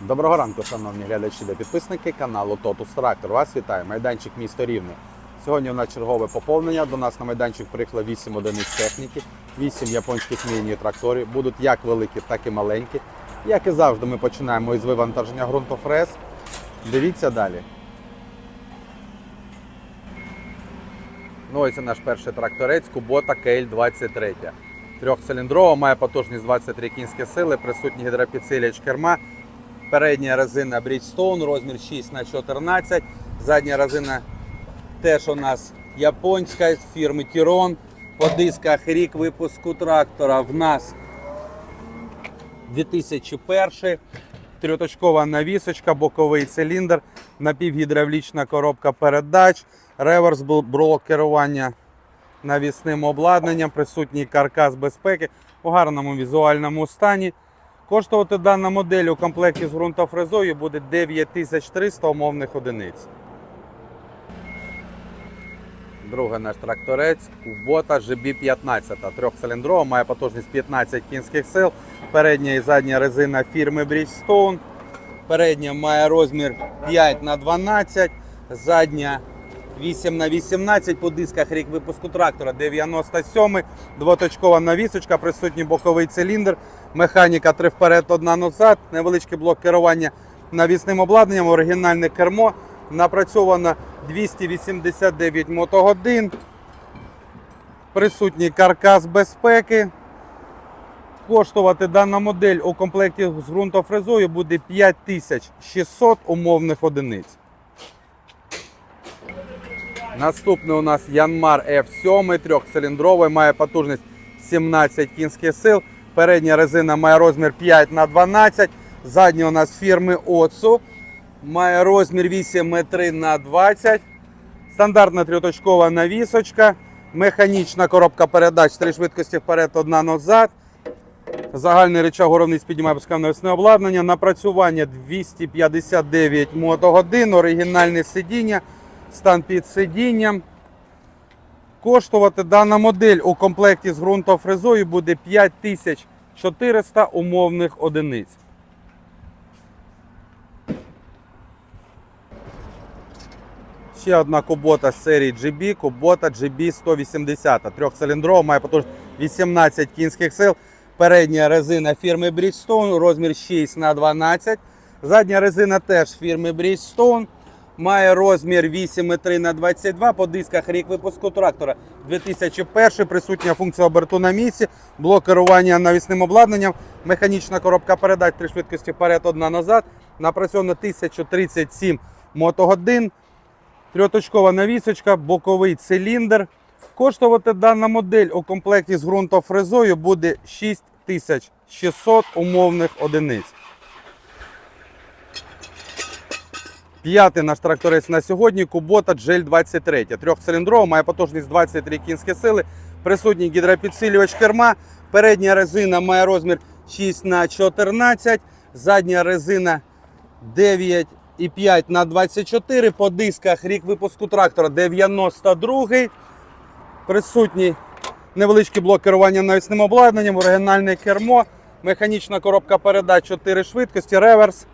Доброго ранку, шановні глядачі та підписники каналу Totus Tractor. Вас вітає майданчик місто Рівне. Сьогодні у нас чергове поповнення. До нас на майданчик приїхало 8 одиниць техніки, 8 японських міні-тракторів. Будуть як великі, так і маленькі. Як і завжди, ми починаємо із вивантаження ґрунтофрез. Дивіться далі. Ну ось і наш перший тракторець Kubota KL23. Трьохциліндрова, має потужність 23 кінські сили, присутній гідропідсилювач керма. Передня резина Bridgestone, розмір 6 на 14 Задня резина теж у нас японська фірми Тірон. По дисках рік випуску трактора в нас 2001. Трьоточкова навісочка, боковий циліндр, напівгідравлічна коробка передач, реверс блок керування навісним обладнанням, присутній каркас безпеки у гарному візуальному стані. Коштувати дана модель у комплекті з ґрунтофрезою буде 9300 умовних одиниць. Другий наш тракторець Kubota GB15. Трьохциліндрова, має потужність 15 кінських сил. Передня і задня резина фірми Bridgestone. Передня має розмір 5 на 12 задня 8 на 18 по дисках рік випуску трактора. 97 двоточкова навісочка, присутній боковий циліндр, механіка 3 вперед, 1 назад, невеличкий блок керування навісним обладнанням, оригінальне кермо, напрацьовано 289 мотогодин, присутній каркас безпеки. Коштувати дана модель у комплекті з ґрунтофрезою буде 5600 умовних одиниць. Наступний у нас Янмар F7, трьохциліндровий, має потужність 17 кінських сил. Передня резина має розмір 5 на 12 Задня у нас фірми Отсу. Має розмір 8,3 на 20 Стандартна трьоточкова навісочка. Механічна коробка передач, три швидкості вперед, одна назад. Загальний речаг горовниць піднімає пускав навісне обладнання. Напрацювання 259 мотогодин, оригінальне сидіння, стан під сидінням. Коштувати дана модель у комплекті з ґрунтофрезою буде 5400 умовних одиниць. Ще одна кубота з серії GB, кубота GB 180. Трьохциліндрова, має потужність 18 кінських сил. Передня резина фірми Bridgestone, розмір 6 на 12 Задня резина теж фірми Bridgestone. Має розмір 8,3 на 22 По дисках рік випуску трактора 2001. Присутня функція оберту на місці, блок керування навісним обладнанням, механічна коробка передач три швидкості вперед, одна назад. Напрацьовано 1037 мотогодин. Трьоточкова навісочка, боковий циліндр. Коштувати дана модель у комплекті з ґрунтофрезою буде 6600 умовних одиниць. П'ятий наш тракторець на сьогодні Kubota GL 23. Трьохциліндрова, має потужність 23 кінські сили, присутній гідропідсилювач керма. Передня резина має розмір 6 на 14 задня резина 9,5 на 24 По дисках рік випуску трактора 92 Присутній невеличкий блок керування навісним обладнанням, оригінальне кермо, механічна коробка передач 4 швидкості, реверс.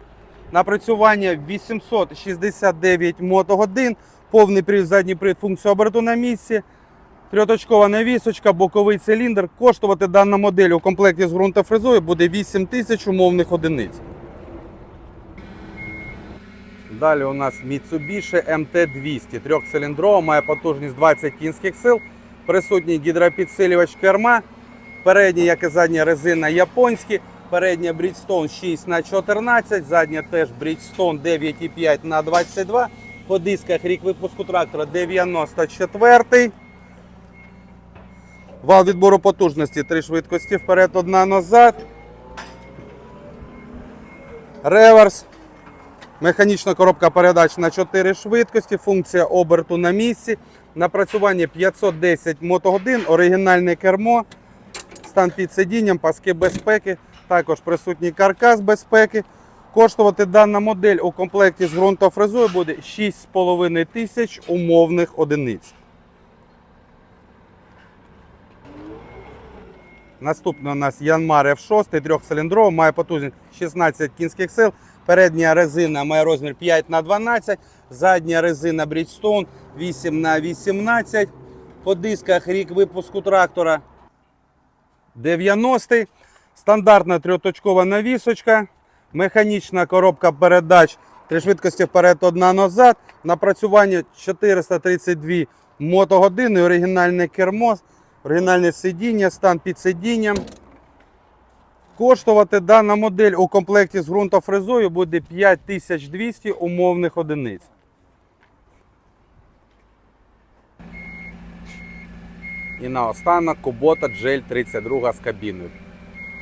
Напрацювання 869 мотогодин, повний привід, задній привід, функція оберту на місці, трьоточкова навісочка, боковий циліндр. Коштувати дана модель у комплекті з ґрунтофрезою буде 8 тисяч умовних одиниць. Далі у нас Mitsubishi MT200, трьохциліндрова, має потужність 20 кінських сил, присутній гідропідсилювач керма, передня, як і задня резина японські, передня Bridgestone 6 на 14 задня теж Bridgestone 9,5 на 22 по дисках рік випуску трактора 94 Вал відбору потужності, три швидкості вперед, одна назад. Реверс. Механічна коробка передач на 4 швидкості, функція оберту на місці, напрацювання 510 мотогодин, оригінальне кермо, стан під сидінням, паски безпеки, також присутній каркас безпеки. Коштувати дана модель у комплекті з ґрунтофрезою буде 6,5 тисяч умовних одиниць. Наступний у нас Янмар F6, трьохциліндровий, має потужність 16 кінських сил, Передня резина має розмір 5 на 12, задня резина Bridgestone 8 на 18. По дисках рік випуску трактора 90-й. Стандартна трьохточкова навісочка, механічна коробка передач, три швидкості вперед, одна назад. Напрацювання 432 мотогодини, оригінальне кермо, оригінальне сидіння, стан під сидінням. Коштувати дана модель у комплекті з ґрунтофрезою буде 5200 умовних одиниць. І наостанок Kubota Gel 32 з кабіною.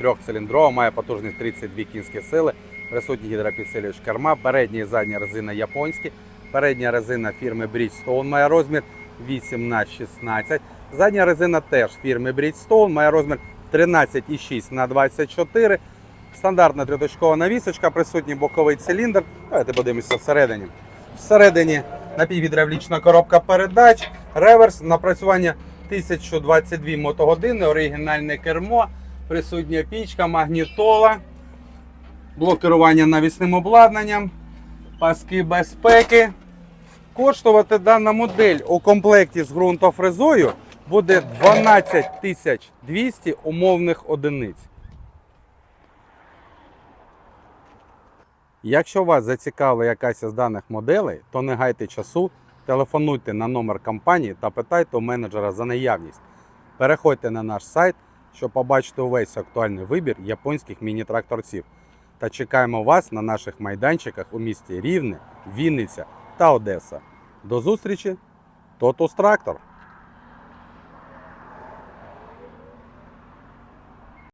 Трьохциліндрова, має потужність 32 кінські сили, присутній гідропідсилювач керма, передня і задня резина японські, передня резина фірми Bridgestone має розмір 8 на 16 Задня резина теж фірми Bridgestone має розмір 13,6 на 24 Стандартна трьоточкова навісочка, присутній боковий циліндр. Давайте подивимося всередині. Всередині напівгідравлічна коробка передач, реверс, напрацювання 1022 мотогодини, оригінальне кермо, присутня пічка, магнітола, блок керування навісним обладнанням, паски безпеки. Коштувати дана модель у комплекті з ґрунтофрезою буде 12 200 умовних одиниць. Якщо вас зацікавила якась із даних моделей, то не гайте часу, телефонуйте на номер компанії та питайте у менеджера за наявність. Переходьте на наш сайт, щоб побачити увесь актуальний вибір японських міні-тракторців. Та чекаємо вас на наших майданчиках у місті Рівне, Вінниця та Одеса. До зустрічі! Тотус Трактор!